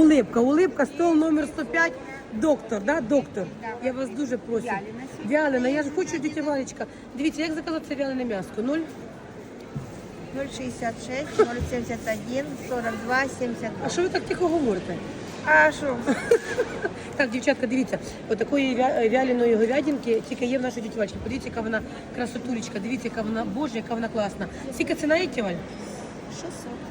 улипка, улипка, стол номер 105, доктор, да, доктор. Я вас дуже прошу. Вялена, я ж хочу, дітя Валечка. Дивіться, як заказати це вялене м'ясо? Ноль? 066, 071, 42, 72. А що ви так тихо говорите? А що? Так, дівчатка, дивіться, отакої вя- вяленої говядинки тільки є в нашій тіті Вальчі. Подивіться, яка вона красотулечка, дивіться, яка вона, боже, яка вона класна. Скільки ціна є, тітя Валь?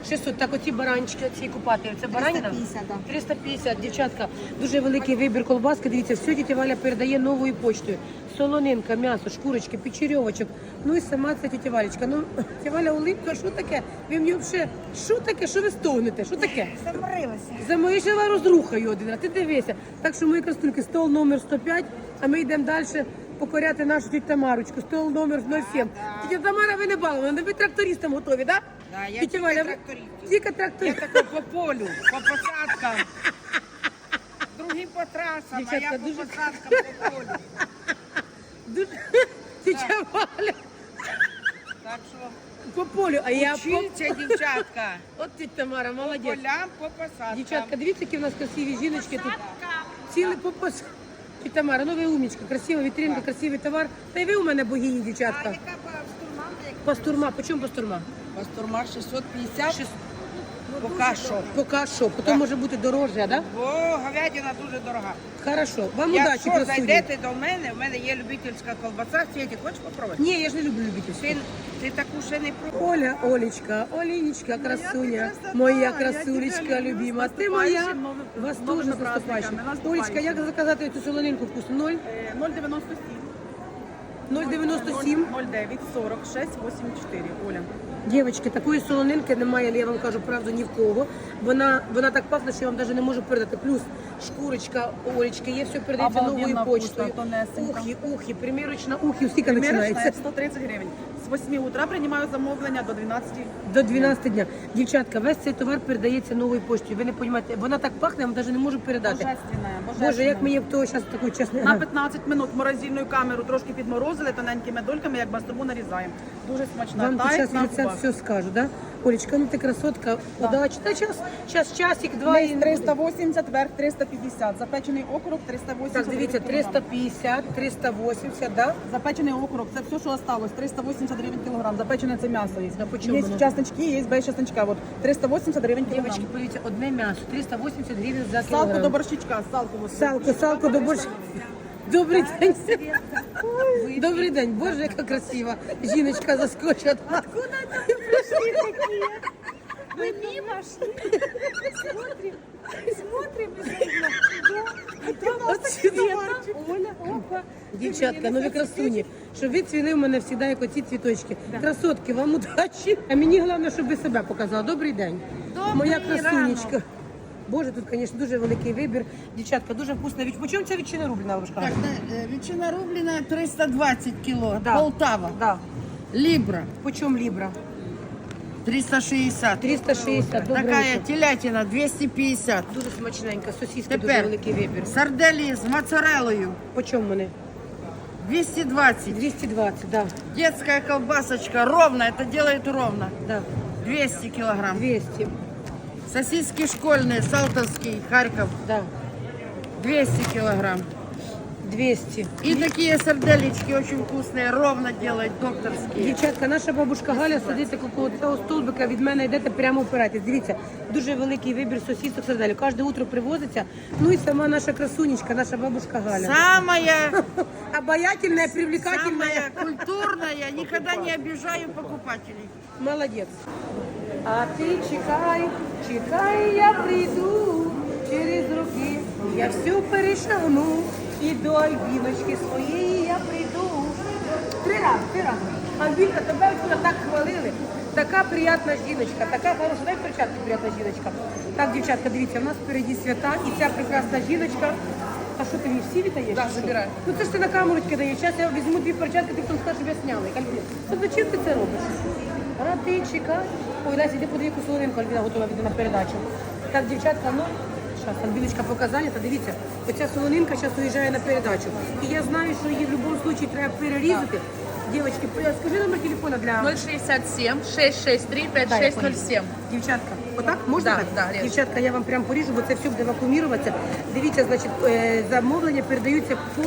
600. 600. Так, оці баранчики, ці купати, це баранина? 350, да. 350, дівчатка. Дуже великий вибір колбаски. Дивіться, все тітя Валя передає новою почтою. Солонинка, м'ясо, шкурочки, печерьовочок. Ну і сама ця тітя Валечка. Ну, тітя Валя улипка, що таке? Ви мені взагалі, що таке? Що ви стогнете? Що таке? Заморилася. За мою ще вас розрухаю один раз. Ти дивися. Так що мої красунки, стол номер 105, а ми йдемо далі покоряти нашу тітю Тамарочку. Стол номер 07. Тітя Тамара, ви не балована, ви трактористам готові, так? Да, я Тітя тільки Валя, ви- тракторист. Тільки Я такой по полю, по посадкам. Другі по трасам, Дівчатка, а я по дуже- посадкам по полю. Дуже... Тітя Валя Так що по полю, а я по... вчиться, дівчатка. От тітя Тамара, По молодець. полям, по посадкам. Дівчатка, дивіться, які в нас красиві жіночки тут. Цілий попос. Тітя Тамара, ну ви умнічка, красива вітринка, красивий товар. Та й ви у мене богині, А дівчатка. яка по штурмам? Пастурма, по чому пастурма? Пастурма 650, Шість- поки що. Поки що, потім може бути дорожче, да? Бо говядина дуже дорога. Хорошо. Вам удачі, Якщо красуні. зайдете до мене, в мене є любительська колбаса. Світі, хочеш попробувати? Ні, я ж не люблю любительську. Ти, ти таку ще не пробував. Оля, Олечка, Олінічка, красуня, моя красулечка любима. Ти моя, вас теж з наступаючим. Олечка, як заказати цю солонинку вкусну? Ноль? 097 0,97. 09 46 84. Оля. Дівчатки, такої солонинки немає, але я вам кажу правду ні в кого. Вона, вона так пахне, що я вам навіть не можу передати. Плюс шкурочка, Олечки, є все передається новою почтою. Ухи, ухи, примірочна ухи, Примірочна починається? 130 гривень. З 8 утра приймаю замовлення до 12. До 12 дня. Дівчатка, весь цей товар передається новою поштою. Ви не розумієте, вона так пахне, я вам навіть не можу передати. Божественна, божественна. Боже, як мені в того зараз таку чесно. На 15 минут морозильну камеру трошки підморозили тоненькими дольками, як бастурму нарізаємо. Дуже смачна. Вам зараз рецепт все скажу, да? Олечка, ну ти красотка, удачі. Та час, час, часик, два і 380, верх 350. Запечений окорок 380 Так, дивіться, 350, 380, да? Запечений окорок, це все, що осталось. 380 гривень кілограм. Запечене це м'ясо є. Да по чому Є воно? часнички, є без часничка. Вот 380 гривень кілограм. Дівчатки, подивіться, одне м'ясо, 380 гривень за Салку кілограм. до борщичка, салку. вот. Салко, салко до борщ. Добрий день. Ой, Добрий день. Боже, яка красива. Жіночка заскочила. Откуда ти прийшли такі? Мы мимо шли, смотрим, смотрим, От Света. Оля, опа. Дівчатка, ну ви красуні, щоб ви цвіли в мене завжди, як оці цвіточки. Красотки, вам удачі. А мені головне, щоб ви себе показали. Добрий день. Добрий Моя красунечка. ранок. Боже, тут, звісно, дуже великий вибір. Дівчатка, дуже вкусно. По чому ця відчина рублена бабушка? Так, е, ветчина рублена 320 кило, Да. Полтава. Да. Либра По чому лібра? 360. 360, добре. Такая телятина 250. Дуже смачненька, сосиски дуже Тепер великий вибір. сарделі з моцареллою По чому вони? 220. 220, да, Детская колбасочка ровно, это делает ровно. да. 200 килограмм. 200, Сосиски школьные, Салтовский, Харьков, да. 200 килограмм. 200. И такие сарделечки очень вкусные, ровно делает, докторские. Дівчатка, наша бабушка Галя сидить коло цього столбика, від мене йдете прямо вперед. Дивіться, дуже великий вибір сосісок сарделів. Кожне утро привозиться. Ну і сама наша красунечка, наша бабушка Галя. Самая Обаятельная, привлекательная. Самая культурная, никогда не обижаю покупателей. Молодець. А ти чекай, чекай, я прийду через роки. Я всю перешагну і до Альбіночки своєї я прийду. Три рази, три рази. Альбінка, тебе вчора так хвалили. Така приятна жіночка, така хороша, дай перчатки приятна жіночка. Так, дівчатка, дивіться, в нас впереді свята і ця прекрасна жіночка. А що ти мені всі віддаєш? Так, забирай. Ну це ж ти на камеру тільки даєш. Зараз я візьму дві перчатки, ти потім скажеш, щоб я сняла. Альбіна, то зачем ти це робиш? А ти чекай. Ой, Леся, іди подиви, яку солонинку Альбіна готова від на передачу. Так, дівчатка, ну, зараз Альбіночка показання, та дивіться, оця солонинка зараз уїжджає на передачу. І я знаю, що її в будь-якому випадку треба перерізати. Дівчатки, скажи номер телефона для... 067 663 5607. Дівчатка, Отак? Можна Да, так? да. Дівчатка, я вам прям поріжу, бо це все буде вакууміруватися. Дивіться, значить, е, замовлення передаються по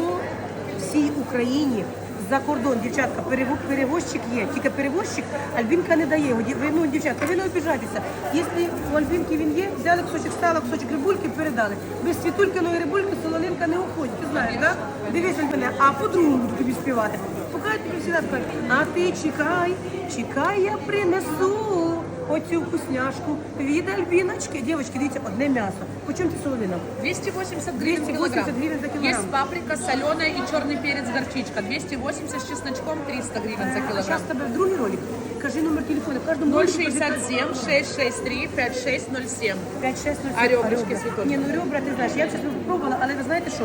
всій Україні. За кордон, дівчатка, перевозчик є. Тільки перевозчик Альбінка не дає ну, дівчатка, ви не обіжайтеся. Якщо у Альбінки він є, взяли кусочок сала, кусочок рибульки, передали. Без світулькиної рибульки солонинка не уходить. Ти знаєш, так? Дивись на мене, а по-другому буду тобі співати. Поки тобі всі скажу, а ти чекай, чекай, я принесу оцю вкусняшку від Альбіночки. Дівчатки, дивіться, одне м'ясо. По чому ти солонина? 280 гривен 280 килограмм. гривен за килограмм. Есть паприка соленая и черный перец горчичка. 280 с чесночком, 300 гривен за А зараз килограмм. тебе другий ролик. Кажи номер телефону. В кожному ролику кажи 067 663 5607. 5-6 А ребрышки світульки? Ні, ну ребра, ти знаєш, я чесно спробувала, але ви знаєте що?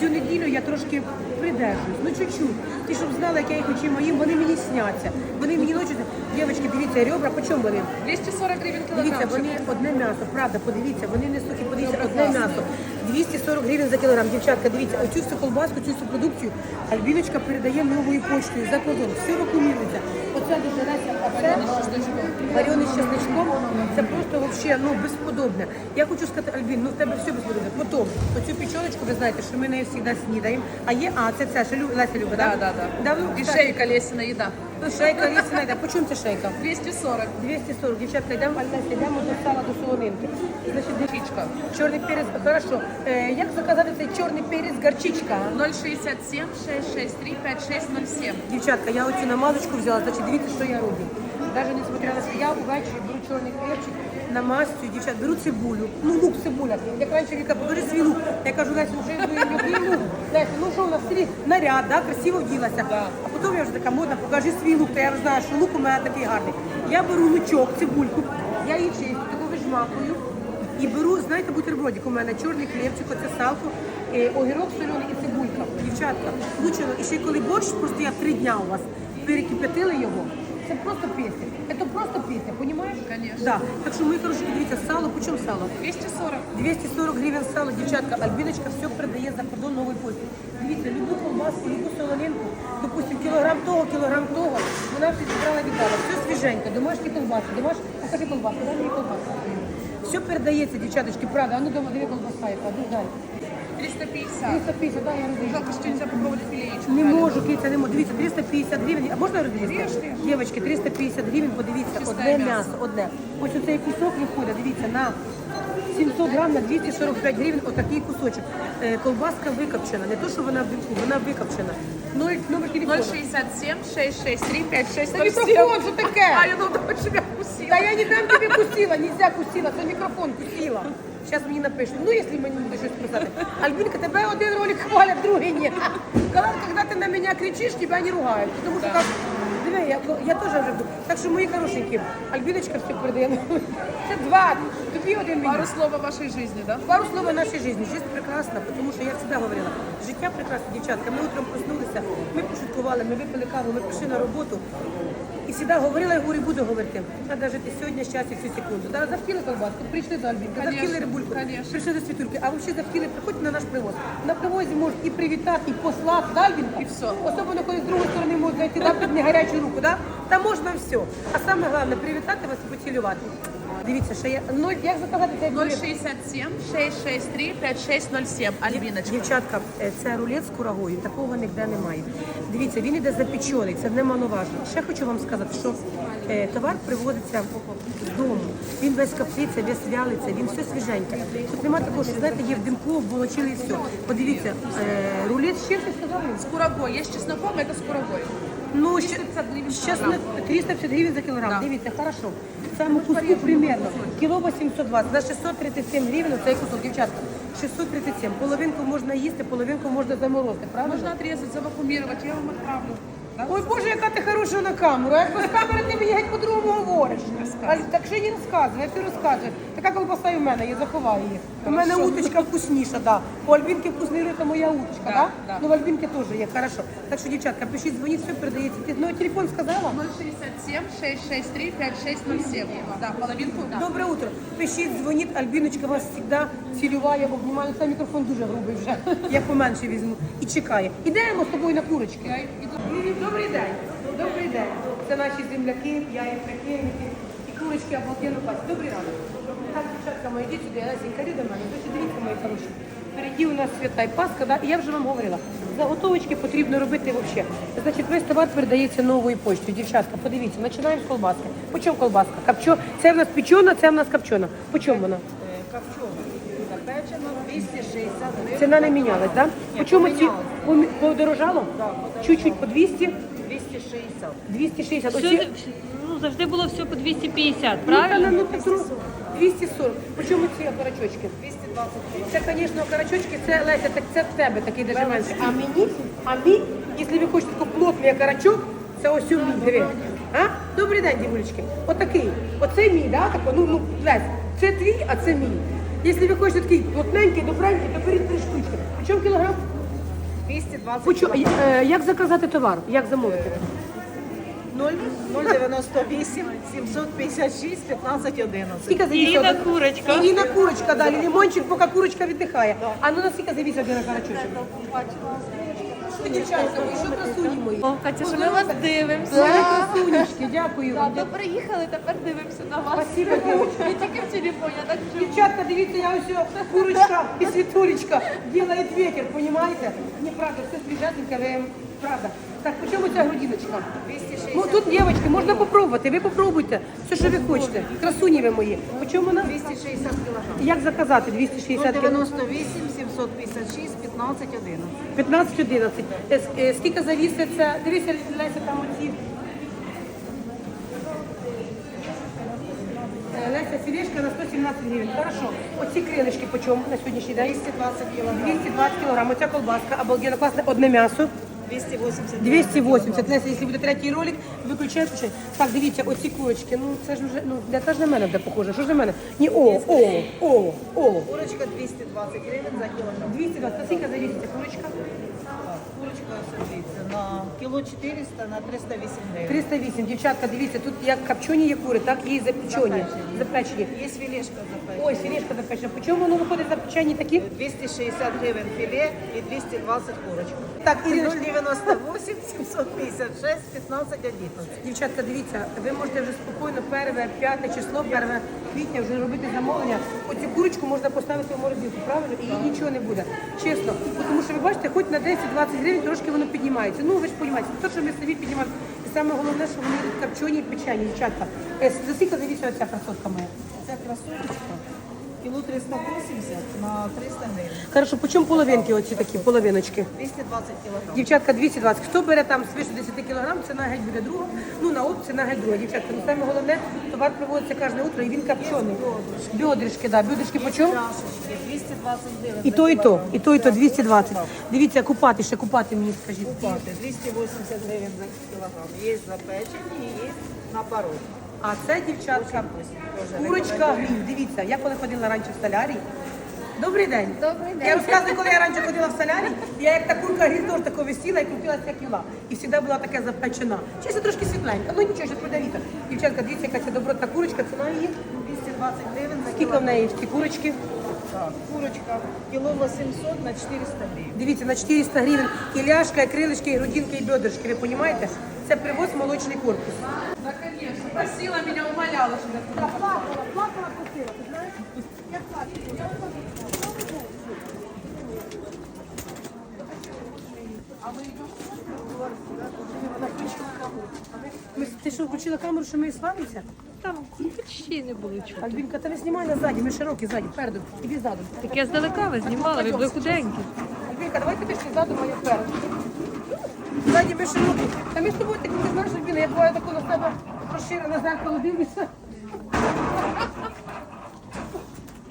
Цю неділю я трошки придержуюсь, ну чуть-чуть. Ти щоб знала, як я їх очі моїм, вони мені сняться. Вони мені ночі. Дівчатки, дивіться, ребра, по чому вони? 240 гривен Дивіться, вони одне м'ясо, правда, подивіться, вони не сухі, подивіться, одне м'ясо. 240 гривень за кілограм. Дівчатка, дивіться, оцю всю колбаску, цю всю продукцію Альбіночка передає новою поштою за кордон. Все вакуумірується. Оце Леся, а варений з чесничком, Це просто вообще, ну, безподобне. Я хочу сказати, Альбін, ну в тебе все безподобне. Потім, оцю печеночку, ви знаєте, що ми нею завжди снідаємо. А є, а, це це, що Лю- Леся любить, Да, так? да, да. Давно, И кстати, шейка колесина еда. Шейка, Леся, йде. По чому це шейка? 240. 240. Дівчатка, йдемо, Леся, йдемо до сала, до солонинки. Значить, Горчичка. Чорний перець, хорошо. Е, як заказати цей чорний перець горчичка? 067 663 5607. Дівчатка, я оцю намазочку взяла, значить дивіться, що я роблю. Навіть несмотря на я увечері беру чорний перчик, намастю, дівчат, беру цибулю. Ну, лук, цибуля. Як раніше Віка, покажи свій лук. Я кажу, Леся, вже який лук. Леся, ну що у нас в? Наряд, да, красиво вділася. А потім я вже така модна, покажи свій лук. то я знаю, що лук у мене такий гарний. Я беру лучок, цибульку, я її чистю, таку вижмакую. І беру, знаєте, бутербродик у мене чорний хлібчик, оце салко, е, огірок соляний і цибулька. Дівчатка, влучено. І ще коли борщ простояв три дня у вас, перекип'ятили його. Це просто пісня. Це просто пісня, понімаєш? Конечно. Да. Так що, мої хороші, дивіться, сало, по чому сало? 240. 240 гривень сало, дівчатка, Альбіночка все передає за кордон новий пошті. Дивіться, любу колбаску, любу солонинку, допустим, кілограм того, кілограм того, вона все зібрала віддала. Все свіженьке, домашні колбаски, домашні, покажи колбаску, дай мені колбаску. Все передається, дівчаточки, правда, а ну дома диви колбаса, яка, ну далі. 350. 350, дай я розріжу. Жалко, что нельзя попробовать филеечку. Не можу, Киця, не можу. Дивіться, 350 гривень. А можна розрізати? Дівчатки, 350 гривень, подивіться, Чисте одне м'ясо. м'ясо, одне. Ось оцей кусок виходить, дивіться, на 700 грам на 245 гривень, отакий кусочок. Е, колбаска викопчена, не то, що вона в віку, вона викопчена. Номер, номер телефону. 067 663 5607. Та мікрофон, що таке? А, я думала, себя вкусила. Та я не дам тобі кусила, нельзя кусила, це мікрофон кусила. Зараз мені напишуть, ну якщо мені буде щось писати. Альбінка, тебе один ролик хвалять, другий ні. Казав, коли ти на мене кричиш, тебе не ругають. Тому що так, диви, я, я теж вже буду. Так що мої хорошенькі, Альбіночка все передає. Це два, тобі один мені. Пару слов о вашей жизни, да? Пару слов о нашій житті. Життя прекрасна, тому що я завжди говорила, життя прекрасне, дівчатка. Ми утром проснулися, ми пошуткували, ми випили каву, ми пішли на роботу. І завжди говорила, я говорю, буду говорити. Треба жити сьогодні, час і цю секунду. Да, захотіли колбаску, прийшли до Альбінки, захотіли рибульку, конечно. прийшли до світульки. А взагалі захотіли, приходьте на наш привоз. На привозі можуть і привітати, і послати, до Альбінка? І все. Особливо, коли з другої сторони можуть зайти, да, під негарячу руку, да? Там можна все. А саме головне, привітати вас і поцілювати. Дивіться, що я, ну, як заказати цей рулет? 067 663 5607. Альбиночка. Дівчатка, е, це рулет з курагою, такого ніде немає. Дивіться, він іде запечений, це немаловажно. Ще хочу вам сказати, що е, товар привозиться з дому. Він весь каплиться, весь вялиться, він все свіженьке. Тут немає такого, що знаєте, є в димку, обмолочили і все. Подивіться, е, рулет з чим ти? С курагой. Есть с чесноком, это с курагой. Ну, 350 гривень за кілограм. 350 гривень за кілограм. Да. Дивіться, хорошо. Саме куску примерно. Кіло 820. За 637 гривень цей кусок, дівчатка. 637. Половинку можна їсти, половинку можна заморозити, правда? Можно отрезать, завакумировать. Я вам отправлю. Ой, Боже, яка ти хороша на камеру. А Як без камери ти мені геть по-другому говориш. А, так ще не розказуй, як ти розказуєш. Така колбаса і в мене, я заховаю її. У мене уточка вкусніша, да. У Альбінки вкусний рис, а моя уточка, да? Да, да. Ну, в Альбінки теж є, хорошо. Так що, дівчатка, пишіть, дзвоніть, все передається. Ти ну, телефон сказала? 067 663 5607. Да, половинку. Да. Добре утро. Пишіть, дзвоніть, Альбіночка вас завжди цілюває, обнімає. Цей мікрофон дуже грубий вже. Я поменше візьму. І чекає. Ідемо з тобою на курочки. Я. Добрий день. Добрий день. Це наші земляки, я і прикинники. І Курочки обалденно пахнуть. Добрий ранок. Так, дівчатка мої, сюди, Лесенька, йди до мене. Дивіться, мої хороші. Впереді у нас свята і Пасха, да? і я вже вам говорила. Заготовочки потрібно робити взагалі. Значить, весь товар передається новою почтою. Дівчатка, подивіться, починаємо з колбаски. По чому колбаска? Копчо... Це в нас печена, це в нас копчена. По чому вона? Копчено. Запечено 260 гривень. Ціна не мінялась, так? Да? По чому ці. Помі- подорожало? Чуть-чуть по 200, 260. 260. Оці... Всюди, ну, завжди було все по 250, Ну, та, правильно? ну, Петру, 240. По чому ці окорочочки? 220. Це, звісно, окорочочки, це Леся, так це в тебе такий даже менший. А мені, а мій, якщо ви хочете такий плотний окорочок, це ось у мій, диви. А? Добрий день, дівулечки. Отакий. Оце мій, да? Тако, ну, ну, Лесь, це твій, а це мій. Якщо ви хочете такий плотненький, добренький, то беріть три штучки. По чому кілограм? 220 По чому- кілограм. е, як заказати товар? Як замовити? 0, 098 756 15 11. Скільки завісить? Ірина один- Курочка. Ірина курочка, далі лимончик, поки курочка віддихає. А ну на скільки завісить один окорочочок? Що, дівчатка, ви що красуні мої? О, Катя, що ми вас дивимося. Мої красунечки, дякую вам. Ми приїхали, тепер дивимося на вас. Спасибо, дівчатка. Не тільки в телефоні, а так живу. Дівчатка, дивіться, я ось курочка і світулечка Ділає ветер, понимаете? Не, правда, все свіжатеньке, але правда. Так, по чому ця грудиночка? Ну, тут, дівчатки, можна попробувати, ви попробуйте, все, що ви хочете. Красуні ви мої. По чому вона? 260 кілограм. Як заказати 260 кг? 098 756 15 11. 15-11. Е, с- е, Скільки завіситься? Дивіться, Леся, там оці. Е, Леся, філешка на 117 гривень. Хорошо. Оці крилишки по чому на сьогоднішній день? 220 кілограм. 220 кг. Оця колбаска, обалденно класне, одне м'ясо. 280 280. Леся, якщо буде третій ролик, виключай, включай. Так, дивіться, оці курочки, ну це ж вже, ну, для теж на мене буде похоже. Що ж на мене? Ні, о, о, о, о. Курочка 220 гривень за кілограм. 220. Скільки завіситься курочка? Курочка садиться на кіло 400 на 308 гривень. 308. Дівчатка, дивіться, тут як копчені є кури, так і запечені. Запечені. Є філешка запечена. Ой, філешка запечена. По чому воно виходить запечені такі? 260 гривень філе і 220 курочка. Так, Іриночка. 098 756 15 11. Дівчатка, дивіться, ви можете вже спокійно перве, п'яте число, перве квітня вже робити замовлення. Оцю курочку можна поставити в морозилку, правильно? І їй нічого не буде. Чесно. Бо Тому що ви бачите, хоч на 10-20 гривень трошки воно піднімається. Ну ви ж розумієте, те, що ми самі піднімаємо. І саме головне, що вони копчені і печені, дівчатка. Е, За скільки завісила ця красотка моя? Ця красоточка кіло 380 на 300 гривень. Хорошо, по чому половинки оці такі, половиночки? 220 кілограм. Дівчатка 220. Хто бере там свише 10 кг, ціна геть буде друга. Ну на опт ціна геть друга. Дівчатка, ну саме головне, товар приводиться кожне утро і він копчений. Бедрышки, да. Бедрышки по чому? Чашечки 220 гривень. І то, і то, і то, і то 220. Дивіться, купати, ще купати мені скажіть. Купати 280 гривень за кілограм. Є запечені і є на пару. А це дівчатка, курочка гриль. Дивіться, я коли ходила раніше в солярій. Добрий день. Добрий день. Я розказую, коли я раніше ходила в солярій, я як та курка гриль тако висіла і крутилася як юла. І завжди була така запечена. Чесно, трошки світленька. Ну нічого, що продавіта. Дівчатка, дивіться, яка це добротна курочка, ціна її. 220 гривень Скільки в неї ці курочки? Так, курочка кіло 800 на 400 гривень. Дивіться, на 400 гривень і ляшка, і і грудинки, і бедрышки. Ви розумієте? Це привоз молочний корпус. Да, конечно. Просила меня, умоляла, что я туда Плакала, плакала, просила, ти знаєш? Я плакала. Ми, ти що, включила камеру, що ми сваримося? Там почти не було чого. Альбінка, та не знімай на ззаді, ми широкі ззаді, передом, іди задом. Так я здалека ви знімала, ви були худенькі. Альбінка, давай ти ще задом, а я вперед. Ззаді ми широкі. Та ми з тобою, так ти знаєш, Альбіна, я буваю таку на себе розширене зеркало дивлюся.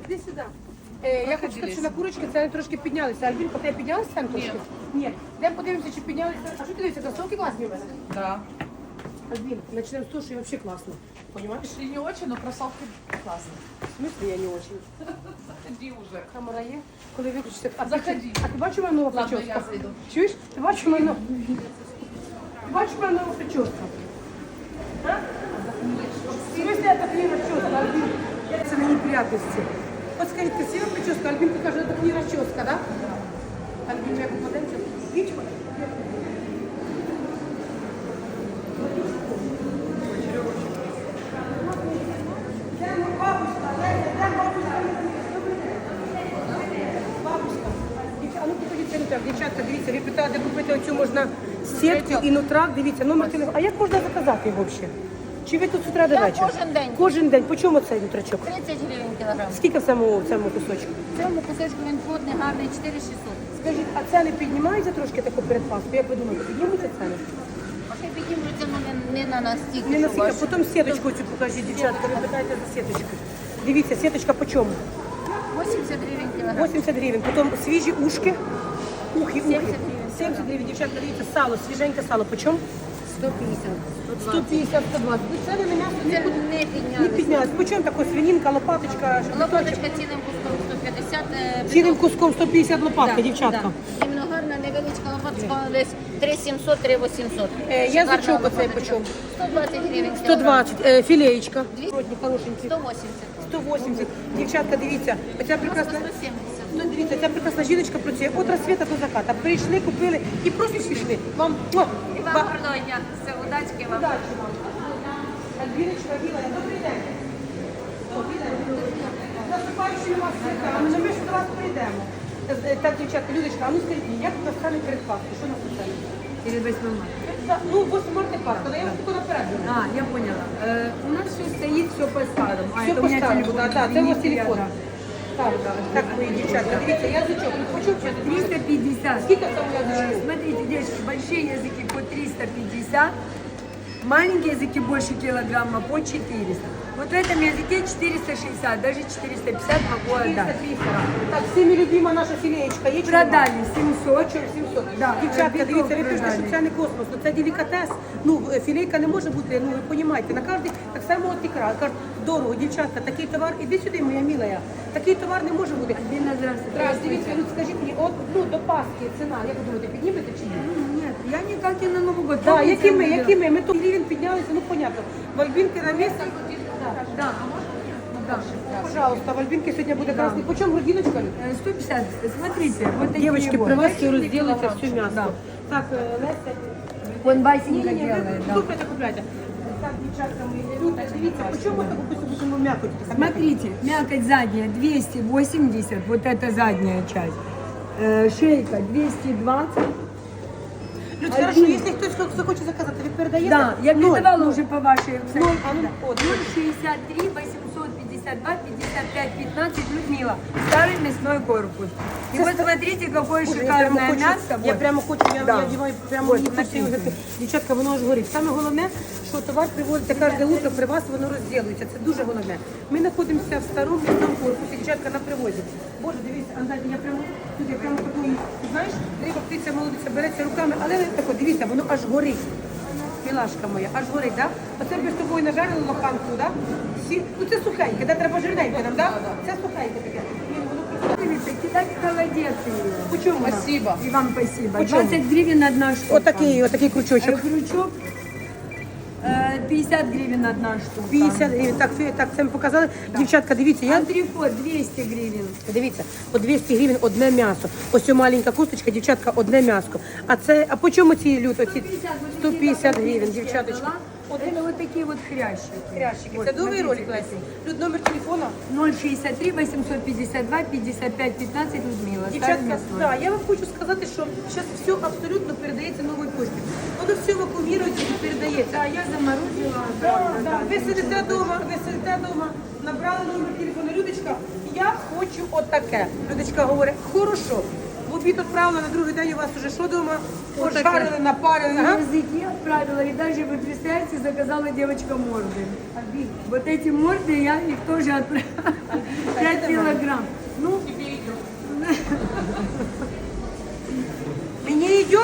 Іди сюди. Е, я хочу сказати, що на курочки ціни трошки піднялися. Альбінка, ти піднялися ціни трошки? Ні. Йдемо подивимося, чи піднялися. А що ти дивишся, кросовки класні у мене? Да. Альбін, почнемо з того, що я взагалі класно. Понимаешь? И не очень, но кроссовки классные. В смысле я не очень. Заходи уже. Камера є? Коли виключиться. А ти- Заходи. А ти бачиш моя нова Ладно, прическа? я зайду. Чуєш? Ти бачиш мою нову? Ти бачиш мою нову прическу? А? В смысле я так не расческа, Альбін? Це мені приятності. От скажіть, красива прическа, Альбінка каже, це не расческа, да? Альбін, як попадеться? Вічко? Дівчатка, дивіться, ви питали, де купити оцю можна сітку і нутрак. Дивіться, номер телефону. А як можна заказати його взагалі? Чи ви тут з утра до Я вечора? кожен день. Кожен день. По чому цей нутрачок? 30 гривень кілограм. Скільки в цьому, в цьому кусочку? В цьому кусочку він плотний, гарний, 4600. Скажіть, а ціни піднімаються трошки тако перед Пасхою? Як ви думаєте, піднімуться ціни? Поки ну не, не на настільки, Не що настільки. ваш. Потім сіточку цю покажіть, дівчатка. Ви питаєте за сіточку. Дивіться, сіточка по чому? 80 гривень кілограм. 80 гривень. Потім свіжі ушки. Ухи, 70 ухи. 70 гривень. Дівчатка, дивіться, сало, свіженьке сало. По чому? 150, 120. 150, 120. Ну, Ціни на м'ясо Це нікуди не не піднялися. піднялись. По чому свинінка, лопаточка? Лопаточка цінним куском 150. е, Цілим куском 150 лопатка, Да, дівчатка. да. Іменно гарна, невеличка лопаточка, десь 3700, 3800. Е, язичок Шикарна оцей лопаточка. почем? 120 гривень. 120, е, філеєчка. Дві- Родні, хорошенькі. 180. 180. Дівчатка, дивіться, оця прекрасна... 170. Ну, дивіться, ця прекрасна жіночка працює от розсвіта до заката. Прийшли, купили і просто пішли. Вам, о, І вам ба- гарного дня. Все, удачки вам. Удачі вам. Альбіночка, Віла, добрий день. Добрий день. Наступаючи у вас свята, ми ж до вас прийдемо. Е, Так, дівчатка, Людочка, а ну скажіть, мені, як у нас стане перед Пасхою? Що нас це? Или 8 марта. Ну, 8 марта Пасха, але я вам тільки наперед. А, я поняла. Э, у нас все стоит, все по-старому. А Все это у меня телефон. да, у вас телефон. Да. Так, вы мої дівчатка, дивіться, язичок, що 350. Скільки там Э. Смотрите, девочки, большие языки по 350, маленькие языки больше килограмма по 400. Вот в этом языке 460, даже 450 могу отдать. 350. Так, всіми любима наша філеєчка є чи нема? Продали 700. Чого 700? Да, Дівчатка, біток дивіться, ви пишете, продали. що це не космос, ну це делікатес. Ну, е, філейка не може бути, ну ви розумієте, на кожний, так само от ікра. Кажуть, дорого, дівчатка, такий товар, іди сюди, моя милая, такий товар не може бути. Дина, здравствуйте. Раз, дивіться, Люд, скажіть мені, от, ну, до Пасхи ціна, як ви думаєте, піднімете чи ні? Нет, я никак и на Новый год. Так, Помните, які ми, я які ми? Ми тут гривень піднялися, ну, понятно. Вальбінки на місці. Да. Да. Пожалуйста, Вальбінки сьогодні буде красний. По чому грудиночка, Люд? Э, 150. Смотрите, вот такие Девочки, вот. привезьте, Большие розділите килограмм. всю м'ясо. Да. Так, е, Леся, Он Васенька Ні-ні, делает, ви да. слухайте, купляйте. Так, дівчатка мої, Люда, дивіться, по чому таку письмову м'якоть? Смотрите, мякоть задняя 280, вот это задняя часть. Э, Шейка 220. Люд, хорошо, якщо хтось хто захоче заказати, ви передаєте? Да, я передавала уже по вашей. А ну, от. 063 852 55 15 Людмила. Старый мясной корпус. И вот смотрите, какое Боже, я прямо шикарное хочу, мясо. я Вот. прямо хочу, я, Да. я одіваю прямо Вот, мені смотрите. Дівчатка, воно аж горить. Саме головне, що товар привозиться кожне утро, при вас воно розділується. Це дуже головне. Ми знаходимося в старому міському корпусі, дівчатка на привозі. Боже, дивіться, Андайте, я прямо тут, я прямо такою, знаєш, риба птиця молодиця береться руками, але тако, дивіться, воно аж горить. Мілашка моя, аж горить, да? Оце ми з тобою нажарили лоханку, да? Всі, ну це сухеньке, да? Треба жирненьке нам, да? Це сухеньке таке. Кидать холодец ее. Почему? Спасибо. И вам спасибо. Почему? 20 гривень одна штука. Отакий, отакий крючочок. Крючок э, 50 гривен одна штука. 50 гривень. Так, фі- так, це ми показали. Дівчатка, дивіться, я Антрикот 200 гривен. дивіться, по 200 гривень одне м'ясо. Ось ця маленька кусточка, дівчатка, одне м'ясо. А це, а по чому ці люто? Ці 150 гривень, дівчаточка. Вот это вот такие вот хрящики. Хрящики. Це новий ролик, Лесі. Люд, номер телефона. 063 852 55 15 Людмила. Дівчатка, да, я вам хочу сказати, що зараз все абсолютно передається новою поштою. Воно все вакуумірується і передається. Да, я заморозила. Да, да. Ви сидите вдома, ви сидите вдома, набрали номер телефону. Людочка, я хочу отаке. Людочка говорить, хорошо. В обід відправила, на другий день у вас уже що вдома? Пожарили, напарили. На Ага. языке отправила, и даже, вы представляете, заказала девочка морды. Вот эти морды я их тоже отправила. 5 килограмм. Ну, Мені йде,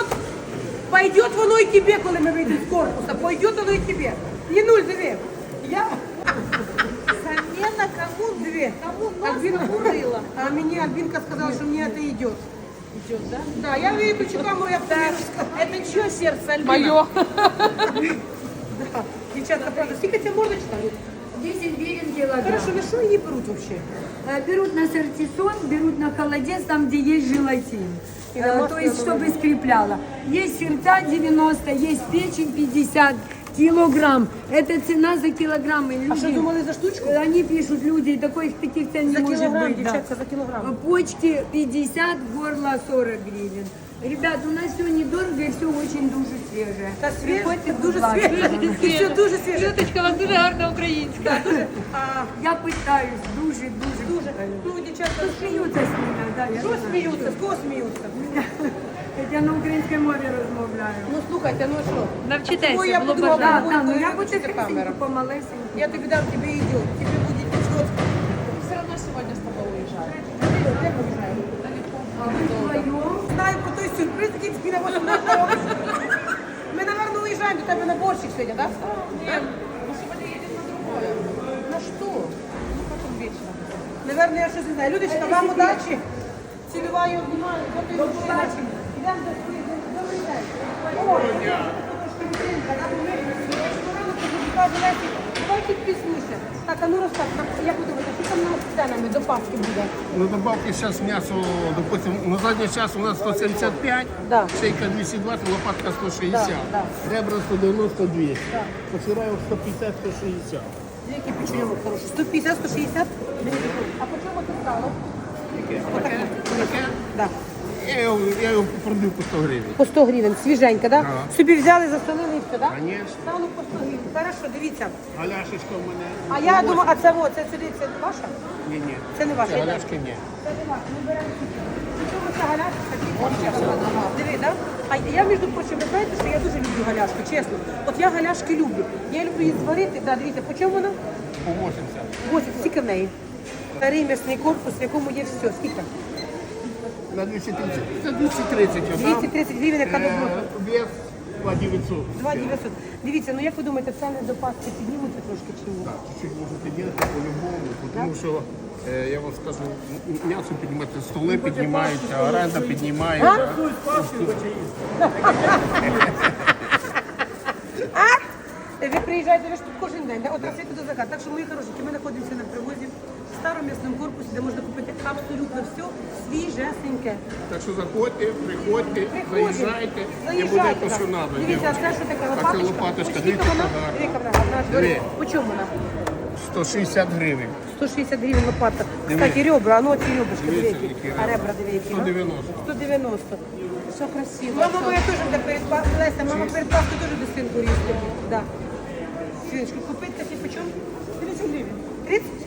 пойдет воно і тебе, коли ми вийдемо з корпуса. Пойдет воно і тебе. Не нуль, диви. Я... Замена кому? Диви. Кому Альбина курила. А мені Альбинка сказала, що мені це йде. Идет, да? Да, я выключу камеру, я да. Это что сердце, Альбина? Мое. Да. Дівчатка, правда, скільки ця мордочка? 10 гривен килограмм. Хорошо, на що її беруть взагалі? Э, Берут на сортисон, берут на холодец, там, где есть желатин. То есть, чтобы скрепляло. Есть сердца 90, есть печень 50 килограмм. Это цена за килограмм. И А що люди- думали за штучку? Они пишут, люди, таких таких цен не За может килограмм, быть. да. девчатка, за килограмм. Почки 50, горло 40 гривен. Ребят, у нас все недорого и все очень дуже свежее. Та свіже, Приходьте, будь дуже ласка. свіже. І все дуже свіже. Світочка, у вас дуже гарна українська. А, Я питаюсь, дуже, дуже. дуже. питаюсь. Ну, дівчатка, Сміються з мене, да, я що знаю. сміються? З кого сміються? Я на українській мові розмовляю. Ну, слухайте, ну що? Навчитеся, Ой, я було бажано. Да, да, ну я камеру. потихоньку, помалесеньку. Я тобі дам, тебе идет. Тебе будет четко. Все равно сегодня с тобой уезжаю. Де ми граємо? Вдвоєм. Знаю про той сюрприз, який тобі на 18 робиш. Ми, напевно, уїжджаємо до тебе на борщик сьогодні, так? Нет, мы сегодня едем на другое. На що? Ну, потом вечером. Наверное, я щось не знаю. Людочка, вам удачі. Цілюваю, обнімаю. До удачі. Да. Так, а ну розкажи, як ви думаєте, що там у нас ценами до Пасхи буде? Ну, добавки сейчас мясо, допустим, на задний час у нас 175, Да. шейка 220, лопатка 160, Да, ребра 190, 200. Посираем 150, 160. Який печеньок хороший? 150, 160? А по чому це стало? Таке? Таке? Да. Я його, я його продаю по 100 гривень. По 100 гривень, свіженька, да? Ага. Собі взяли, застелили і все, да? Конечно. Стану по 100 гривень. Хорошо, дивіться. Галяшечка в мене. А я думаю, а це во, це сюди, це ваша? Ні, ні. Це не ваша. Це я ні. Це не ваша, ми беремо сюди. Чому це галяшка? Диви, да? А я, між прочим, ви знаєте, що я дуже люблю галяшки, чесно. От я галяшки люблю. Я люблю її зварити, да, дивіться, по чому вона? По 80. Ось, скільки в неї? Старий м'ясний корпус, в якому є все. Скільки? На 230. Це 230. отдам. 230 гривень, яка Е, доброта. Вес 2900. 2900. Дивіться, ну як ви думаєте, ціни до Пасхи піднімуться трошки чи ні? Так, чуть-чуть можете делать по-любому, тому що е, я вам скажу, м- м'ясо піднімається, столи піднімаються, оренда піднімається. Ви приїжджаєте, ви ж тут кожен день, да? от розсвіту до закат. Так що, мої хорошенькі, ми знаходимося на привозі старому м'ясному корпусі, де можна купити абсолютно все свіжесеньке. Так що заходьте, приходьте, заїжджайте, і буде Заїжджайте, то, що треба. Дивіться, а це що таке А це лопаточка? лопаточка, дивіться, вона? гарна. Яка вона гарна? Диви. По чому вона? 160 гривень. 160 гривень лопатка. Диви. Кстати, ребра, а ну ці ребрышки, Дивіться, які. А ребра. диви, які. а? 190. 190. Все красиво. Мама моя теж буде перед Леся, мама перед теж до синку різти. Да. Свіночку, купити такі по чому? 30 гривень. 30?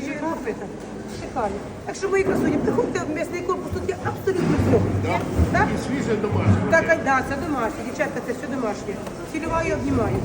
30 гривень. Шикарно. Так що мої красуні, приходьте в м'ясний корпус, тут є абсолютно все. Так? І свіже домашнє. Так, а, да, це домашнє. Дівчатка, це все домашнє. Цілюваю, обнімаю.